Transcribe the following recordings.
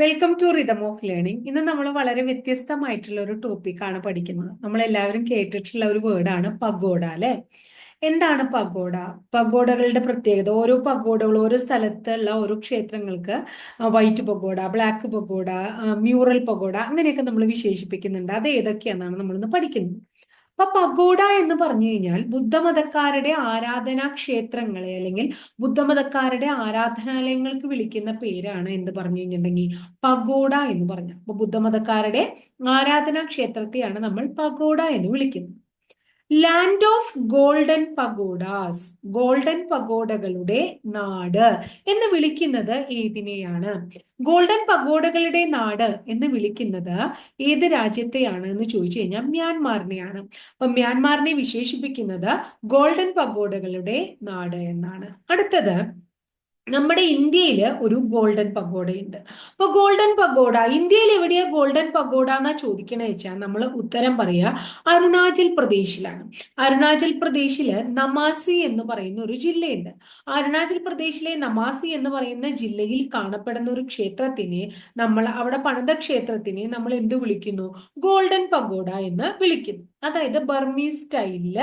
Welcome to rhythm of learning ഇന്ന് നമ്മൾ വളരെ വ്യത്യസ്തമായിട്ടുള്ള ഒരു ടോപ്പിക്കാണ് പഠിക്കുന്നത്. നമ്മൾ എല്ലാവരും കേട്ടിട്ടുള്ള ഒരു വേർഡാണ് പഗോഡ അല്ലെ? എന്താണ് പഗോഡ? പഗോഡകളുടെ പ്രത്യേകത ഓരോ പഗോഡകളും ഓരോ സ്ഥലത്തുള്ള ഓരോ ക്ഷേത്രങ്ങൾക്ക് white pagoda black pagoda mural pagoda അങ്ങനെയൊക്കെ നമ്മൾ വിശേഷിപ്പിക്കുന്നുണ്ട്. അത് ഏതൊക്കെയാണെന്നാണ് നമ്മളിന്ന് പഠിക്കുന്നത്. അപ്പൊ പഗോഡ എന്ന് പറഞ്ഞു കഴിഞ്ഞാൽ ബുദ്ധമതക്കാരുടെ ആരാധനാ ക്ഷേത്രങ്ങളെ അല്ലെങ്കിൽ ബുദ്ധമതക്കാരുടെ ആരാധനാലയങ്ങൾക്ക് വിളിക്കുന്ന പേരാണ് എന്ന് പറഞ്ഞു കഴിഞ്ഞിട്ടുണ്ടെങ്കിൽ പഗോഡ എന്ന് പറഞ്ഞു. അപ്പൊ ബുദ്ധമതക്കാരുടെ ആരാധനാ ക്ഷേത്രത്തെയാണ് നമ്മൾ പഗോഡ എന്ന് വിളിക്കുന്നത്. Land of golden pagodas golden പഗോഡകളുടെ നാട് എന്ന് വിളിക്കുന്നത് ഏതിനെയാണ്? ഗോൾഡൻ പഗോഡകളുടെ നാട് എന്ന് വിളിക്കുന്നത് ഏത് രാജ്യത്തെയാണ് എന്ന് ചോദിച്ചു കഴിഞ്ഞാൽ മ്യാൻമാറിനെയാണ്. അപ്പൊ മ്യാൻമാറിനെ വിശേഷിപ്പിക്കുന്നത് ഗോൾഡൻ പഗോഡകളുടെ നാട് എന്നാണ്. അടുത്തത് നമ്മുടെ ഇന്ത്യയിൽ ഒരു ഗോൾഡൻ പഗോഡയുണ്ട്. അപ്പൊ ഗോൾഡൻ പഗോഡ ഇന്ത്യയിൽ എവിടെയാ ഗോൾഡൻ പഗോഡ എന്നാ ചോദിക്കണ വെച്ചാൽ നമ്മൾ ഉത്തരം പറയുക അരുണാചൽ പ്രദേശിലാണ്. അരുണാചൽ പ്രദേശിൽ നമാസി എന്ന് പറയുന്ന ഒരു ജില്ലയുണ്ട്. അരുണാചൽ പ്രദേശിലെ നമാസി എന്ന് പറയുന്ന ജില്ലയിൽ കാണപ്പെടുന്ന ഒരു ക്ഷേത്രത്തിനെ നമ്മൾ അവിടെ പണിത ക്ഷേത്രത്തിനെ നമ്മൾ എന്ത് വിളിക്കുന്നു? ഗോൾഡൻ പഗോഡ എന്ന് വിളിക്കുന്നു. അതായത് ബർമീസ് സ്റ്റൈലിൽ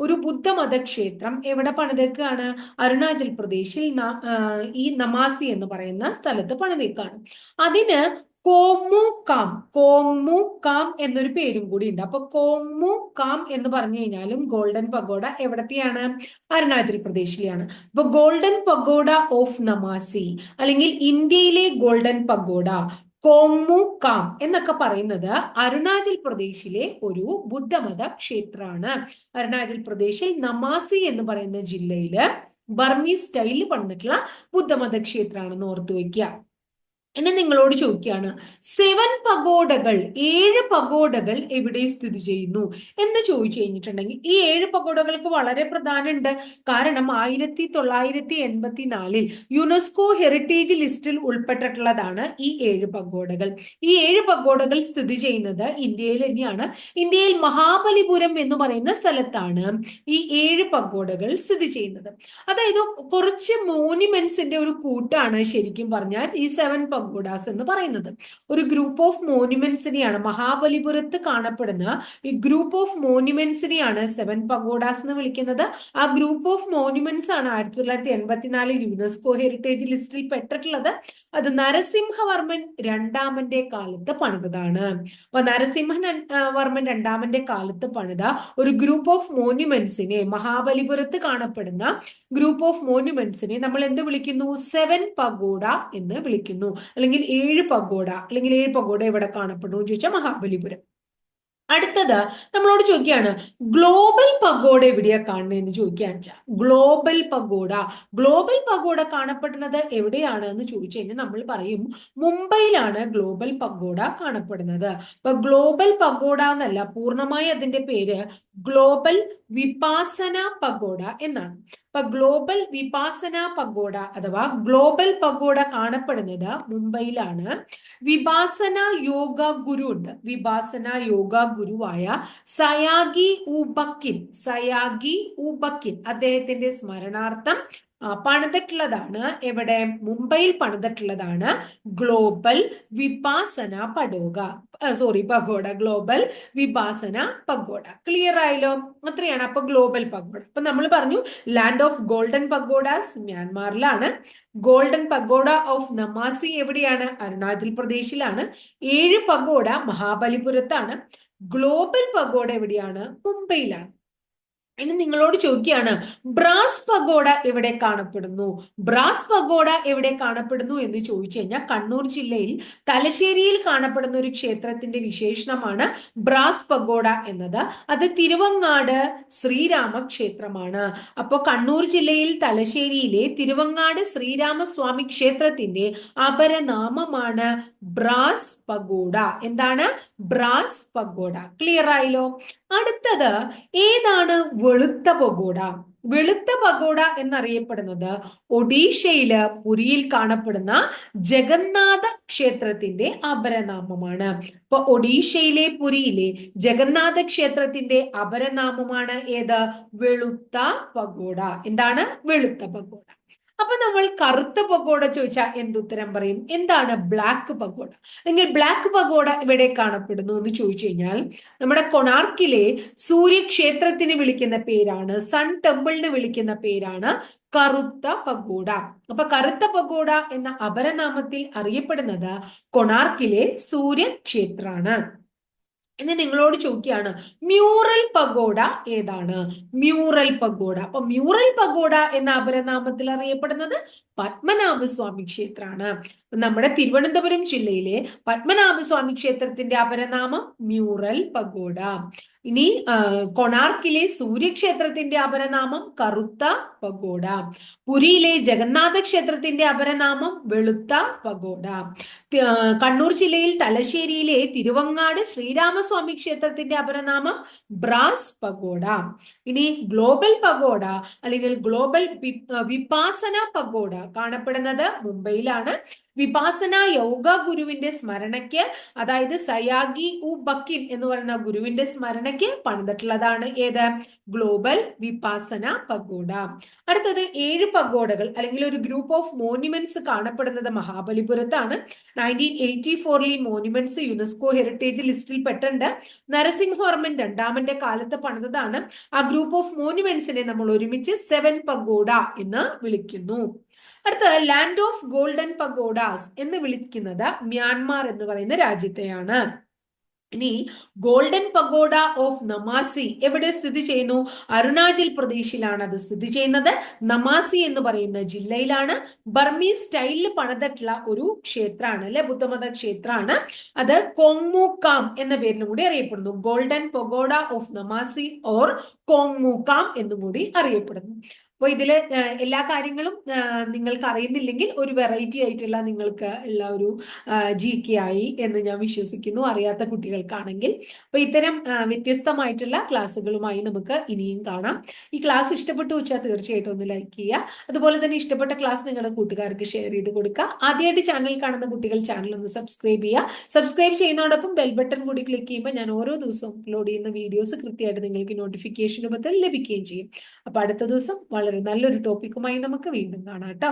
ഒരു ബുദ്ധമത ക്ഷേത്രം എവിടെ പണിതേക്കാണ്? അരുണാചൽ പ്രദേശിൽ ഈ നമാസി എന്ന് പറയുന്ന സ്ഥലത്ത് പണിതേക്കാണ്. അതിന് കോമു കാം കോമു കാം എന്നൊരു പേരും കൂടി ഉണ്ട്. അപ്പൊ കോമു കാം എന്ന് പറഞ്ഞു കഴിഞ്ഞാലും ഗോൾഡൻ പഗോഡ എവിടത്തെയാണ്? അരുണാചൽ പ്രദേശിലെയാണ്. അപ്പൊ ഗോൾഡൻ പഗോഡ ഓഫ് നമാസി അല്ലെങ്കിൽ ഇന്ത്യയിലെ ഗോൾഡൻ പഗോഡ കോമു എന്നൊക്കെ പറയുന്നത് അരുണാചൽ പ്രദേശിലെ ഒരു ബുദ്ധമത ക്ഷേത്രമാണ്. അരുണാചൽ പ്രദേശിൽ നമാസി എന്ന് പറയുന്ന ജില്ലയിൽ ബർമീസ് സ്റ്റൈലിൽ പണിതിട്ടുള്ള ബുദ്ധമത ക്ഷേത്രമാണെന്ന് ഓർത്തു വെക്കുക എന്നെ നിങ്ങളോട് ചോദിക്കുകയാണ് സെവൻ പഗോഡകൾ ഏഴ് പഗോഡകൾ എവിടെ സ്ഥിതി ചെയ്യുന്നു? എന്ന് ചോദിച്ചു കഴിഞ്ഞിട്ടുണ്ടെങ്കിൽ ഈ ഏഴ് പഗോഡകൾക്ക് വളരെ പ്രധാനമുണ്ട്. കാരണം ആയിരത്തി തൊള്ളായിരത്തി എൺപത്തി നാലിൽ യുനെസ്കോ ഹെറിറ്റേജ് ലിസ്റ്റിൽ ഉൾപ്പെട്ടിട്ടുള്ളതാണ് ഈ ഏഴ് പഗോഡകൾ ഈ ഏഴ് പഗോഡകൾ സ്ഥിതി ചെയ്യുന്നത് ഇന്ത്യയിൽ തന്നെയാണ്. ഇന്ത്യയിൽ മഹാബലിപുരം എന്ന് പറയുന്ന സ്ഥലത്താണ് ഈ ഏഴ് പഗോഡകൾ സ്ഥിതി ചെയ്യുന്നത്. അതായത് കുറച്ച് മോണിമെന്റ്സിന്റെ ഒരു കൂട്ടാണ് ശരിക്കും പറഞ്ഞാൽ ഈ സെവൻ പഗോഡാസ് എന്ന് പറയുന്നത്. ഒരു ഗ്രൂപ്പ് ഓഫ് മോന്യുമെന്റ്സിനെയാണ് മഹാബലിപുരത്ത് കാണപ്പെടുന്ന ഈ ഗ്രൂപ്പ് ഓഫ് മോന്യുമെന്റ്സിനെയാണ് സെവൻ പഗോഡാസ് എന്ന് വിളിക്കുന്നത്. ആ ഗ്രൂപ്പ് ഓഫ് മോന്യുമെന്റ്സ് ആണ് ആയിരത്തി തൊള്ളായിരത്തി എൺപത്തിനാലിൽ യുനെസ്കോ ഹെറിറ്റേജ് ലിസ്റ്റിൽ പെട്ടിട്ടുള്ളത്. അത് നരസിംഹവർമ്മൻ രണ്ടാമന്റെ കാലത്ത് പണിതാണ് അപ്പൊ നരസിംഹൻ വർമ്മൻ രണ്ടാമന്റെ കാലത്ത് പണിത ഒരു ഗ്രൂപ്പ് ഓഫ് മോന്യുമെന്റ്സിനെ മഹാബലിപുരത്ത് കാണപ്പെടുന്ന ഗ്രൂപ്പ് ഓഫ് മോന്യുമെന്റ്സിനെ നമ്മൾ എന്ത് വിളിക്കുന്നു? സെവൻ പഗോഡ എന്ന് വിളിക്കുന്നു. അല്ലെങ്കിൽ ഏഴ് പഗോഡ അല്ലെങ്കിൽ ഏഴ് പഗോഡ എവിടെ കാണപ്പെടുന്നു ചോദിച്ചാൽ മഹാബലിപുരം. അടുത്തത് നമ്മളോട് ചോദിക്കുകയാണ് ഗ്ലോബൽ പഗോഡ എവിടെയാ കാണുന്നതെന്ന് ചോദിക്കുകയാണ് വെച്ചാൽ ഗ്ലോബൽ പഗോഡ. ഗ്ലോബൽ പഗോഡ കാണപ്പെടുന്നത് എവിടെയാണ് എന്ന് ചോദിച്ചു കഴിഞ്ഞാൽ നമ്മൾ പറയും മുംബൈയിലാണ് ഗ്ലോബൽ പഗോഡ കാണപ്പെടുന്നത്. അപ്പൊ ഗ്ലോബൽ പഗോഡ എന്നല്ല പൂർണമായി അതിന്റെ പേര് ഗ്ലോബൽ വിപാസന പഗോഡ എന്നാണ്. അപ്പൊ ഗ്ലോബൽ വിപാസന പഗോഡ അഥവാ ഗ്ലോബൽ പഗോഡ കാണപ്പെടുന്നത് മുംബൈയിലാണ്. വിപാസന യോഗ ഗുരു ഉണ്ട്. വിപാസന യോഗ ഗുരുവായ സയാഗി ഊബക്കിൻ സയാഗി ഊബക്കിൻ അദ്ദേഹത്തിന്റെ സ്മരണാർത്ഥം പണിതിട്ടുള്ളതാണ്. എവിടെ? മുംബൈയിൽ പണിതിട്ടുള്ളതാണ്. Global Vipassana പടോക sorry pagoda. Global Vipassana pagoda. Clear ആയല്ലോ? അത്രയാണ്. അപ്പൊ ഗ്ലോബൽ പഗോഡ. അപ്പൊ നമ്മൾ പറഞ്ഞു ലാൻഡ് ഓഫ് ഗോൾഡൻ പഗോഡാസ് മ്യാൻമാറിലാണ്. ഗോൾഡൻ പഗോഡ ഓഫ് നമാസി എവിടെയാണ്? അരുണാചൽ പ്രദേശിലാണ്. ഏഴ് പഗോഡ മഹാബലിപുരത്താണ്. ഗ്ലോബൽ പഗോഡ എവിടെയാണ്? മുംബൈയിലാണ്. ഇനി നിങ്ങളോട് ചോദിക്കുകയാണ് ബ്രാസ് പഗോഡ എവിടെ കാണപ്പെടുന്നു? ബ്രാസ് പഗോഡ എവിടെ കാണപ്പെടുന്നു? എന്ന് ചോദിച്ചു കഴിഞ്ഞാൽ കണ്ണൂർ ജില്ലയിൽ തലശ്ശേരിയിൽ കാണപ്പെടുന്ന ഒരു ക്ഷേത്രത്തിന്റെ വിശേഷണമാണ് ബ്രാസ് പഗോഡ എന്നത്. അത് തിരുവങ്ങാട് ശ്രീരാമ ക്ഷേത്രമാണ് അപ്പോൾ കണ്ണൂർ ജില്ലയിൽ തലശ്ശേരിയിലെ തിരുവങ്ങാട് ശ്രീരാമസ്വാമി ക്ഷേത്രത്തിന്റെ അപരനാമമാണ് ബ്രാസ് പഗോഡ. എന്താണ്? Brass pagoda. ക്ലിയർ ആയല്ലോ? അടുത്തത് ഏതാണ് വെളുത്ത പഗോഡ. വെളുത്ത പഗോഡ എന്നറിയപ്പെടുന്നത് ഒഡീഷയിൽ പുരിയിൽ കാണപ്പെടുന്ന ജഗന്നാഥ ക്ഷേത്രത്തിന്റെ അപരനാമമാണ്. ഇപ്പൊ ഒഡീഷയിലെ പുരിയിലെ ജഗന്നാഥ ക്ഷേത്രത്തിന്റെ അപരനാമമാണ് ഏത്? വെളുത്ത പഗോഡ. എന്താണ്? വെളുത്ത പഗോഡ. അപ്പൊ നമ്മൾ കറുത്ത പകോട ചോദിച്ചാൽ എന്തുത്തരം പറയും? എന്താണ് ബ്ലാക്ക് പകോട അല്ലെങ്കിൽ ബ്ലാക്ക് പകോട ഇവിടെ കാണപ്പെടുന്നു എന്ന് ചോദിച്ചു കഴിഞ്ഞാൽ നമ്മുടെ കൊണാർക്കിലെ സൂര്യക്ഷേത്രത്തിന് വിളിക്കുന്ന പേരാണ് സൺ ടെമ്പിളിന് വിളിക്കുന്ന പേരാണ് കറുത്ത പഗോഡ. അപ്പൊ കറുത്ത പഗോഡ എന്ന അപരനാമത്തിൽ അറിയപ്പെടുന്നത് കൊണാർക്കിലെ സൂര്യക്ഷേത്രാണ് ഇനി നിങ്ങളോട് ചോദിക്കുകയാണ് മ്യൂറൽ പഗോഡ ഏതാണ്? മ്യൂറൽ പഗോഡ അപ്പൊ മ്യൂറൽ പഗോഡ എന്ന അപരനാമത്തിൽ അറിയപ്പെടുന്നത് പത്മനാഭസ്വാമി ക്ഷേത്രമാണ്. നമ്മുടെ തിരുവനന്തപുരം ജില്ലയിലെ പത്മനാഭസ്വാമി ക്ഷേത്രത്തിന്റെ അപരനാമം മ്യൂറൽ പഗോഡ ഇനി കൊണാർക്കിലെ സൂര്യക്ഷേത്രത്തിന്റെ അപരനാമം കറുത്ത പഗോഡ. പുരിയിലെ ജഗന്നാഥ ക്ഷേത്രത്തിന്റെ അപരനാമം വെളുത്ത പഗോഡ. കണ്ണൂർ ജില്ലയിൽ തലശ്ശേരിയിലെ തിരുവങ്ങാട് ശ്രീരാമസ്വാമി ക്ഷേത്രത്തിന്റെ അപരനാമം ബ്രാസ് പഗോഡ. ഇനി ഗ്ലോബൽ പഗോഡ അല്ലെങ്കിൽ ഗ്ലോബൽ വിപാസന പഗോഡ കാണപ്പെടുന്നത് മുംബൈയിലാണ്. വിപാസന യോഗ ഗുരുവിന്റെ സ്മരണയ്ക്ക് അതായത് സയാഗി ഉ ബക്കിൻ എന്ന് പറയുന്ന ഗുരുവിന്റെ സ്മരണയ്ക്ക് പണിതിട്ടുള്ളതാണ് ഏത്? Global Vipassana pagoda. അടുത്തത് ഏഴ് പഗോഡകൾ അല്ലെങ്കിൽ ഒരു ഗ്രൂപ്പ് ഓഫ് മോന്യുമെന്റ്സ് കാണപ്പെടുന്നത് മഹാബലിപുരത്താണ്. നയന്റീൻ എയ്റ്റി ഫോറിൽ ഈ മോന്യുമെന്റ്സ് യുനെസ്കോ ഹെറിറ്റേജ് ലിസ്റ്റിൽ പെട്ടുണ്ട് നരസിംഹവർമ്മൻ രണ്ടാമന്റെ കാലത്ത് പണിതതാണ്. ആ ഗ്രൂപ്പ് ഓഫ് മോന്യുമെന്റ്സിനെ നമ്മൾ ഒരുമിച്ച് സെവൻ പഗോഡ എന്ന് വിളിക്കുന്നു. അടുത്ത ലാൻഡ് ഓഫ് ഗോൾഡൻ പഗോഡാസ് എന്ന് വിളിക്കുന്നത് മ്യാൻമാർ എന്ന് പറയുന്ന രാജ്യത്തെയാണ്. ഇനി ഗോൾഡൻ പഗോഡ ഓഫ് നമാസി എവിടെ സ്ഥിതി ചെയ്യുന്നു? അരുണാചൽ പ്രദേശിലാണ് അത് സ്ഥിതി ചെയ്യുന്നത്. നമാസി എന്ന് പറയുന്ന ജില്ലയിലാണ്. ബർമി സ്റ്റൈലിൽ പണിതിട്ടുള്ള ഒരു ക്ഷേത്രമാണ് അല്ലെ? ബുദ്ധമത ക്ഷേത്രമാണ്. അത് കോങ്മുക്കാം എന്ന പേരിലും കൂടി അറിയപ്പെടുന്നു. Golden pagoda of Namsai or Kongmukkam എന്നും കൂടി അറിയപ്പെടുന്നു. അപ്പോൾ ഇതിൽ എല്ലാ കാര്യങ്ങളും നിങ്ങൾക്ക് അറിയുന്നില്ലെങ്കിൽ ഒരു വെറൈറ്റി ആയിട്ടുള്ള നിങ്ങൾക്ക് ഉള്ള ഒരു ജി കെ ആയി എന്ന് ഞാൻ വിശ്വസിക്കുന്നു. അറിയാത്ത കുട്ടികൾക്കാണെങ്കിൽ. അപ്പോൾ ഇത്തരം വ്യത്യസ്തമായിട്ടുള്ള ക്ലാസ്സുകളുമായി നമുക്ക് ഇനിയും കാണാം. ഈ ക്ലാസ് ഇഷ്ടപ്പെട്ടു വെച്ചാൽ തീർച്ചയായിട്ടും ഒന്ന് ലൈക്ക് ചെയ്യുക. അതുപോലെ തന്നെ ഇഷ്ടപ്പെട്ട ക്ലാസ് നിങ്ങളുടെ കൂട്ടുകാർക്ക് ഷെയർ ചെയ്ത് കൊടുക്കുക. ആദ്യമായിട്ട് ചാനൽ കാണുന്ന കുട്ടികൾ ചാനൽ ഒന്ന് സബ്സ്ക്രൈബ് ചെയ്യുക. സബ്സ്ക്രൈബ് ചെയ്യുന്നതോടൊപ്പം ബെൽ ബട്ടൺ കൂടി ക്ലിക്ക് ചെയ്യുമ്പോൾ ഞാൻ ഓരോ ദിവസവും അപ്ലോഡ് ചെയ്യുന്ന വീഡിയോസ് കൃത്യമായിട്ട് നിങ്ങൾക്ക് നോട്ടിഫിക്കേഷൻ രൂപത്തിൽ ലഭിക്കുകയും ചെയ്യും. അപ്പോൾ അടുത്ത ദിവസം വളരെ നല്ലൊരു ടോപ്പിക്കുമായി നമുക്ക് വീണ്ടും കാണാം കേട്ടോ.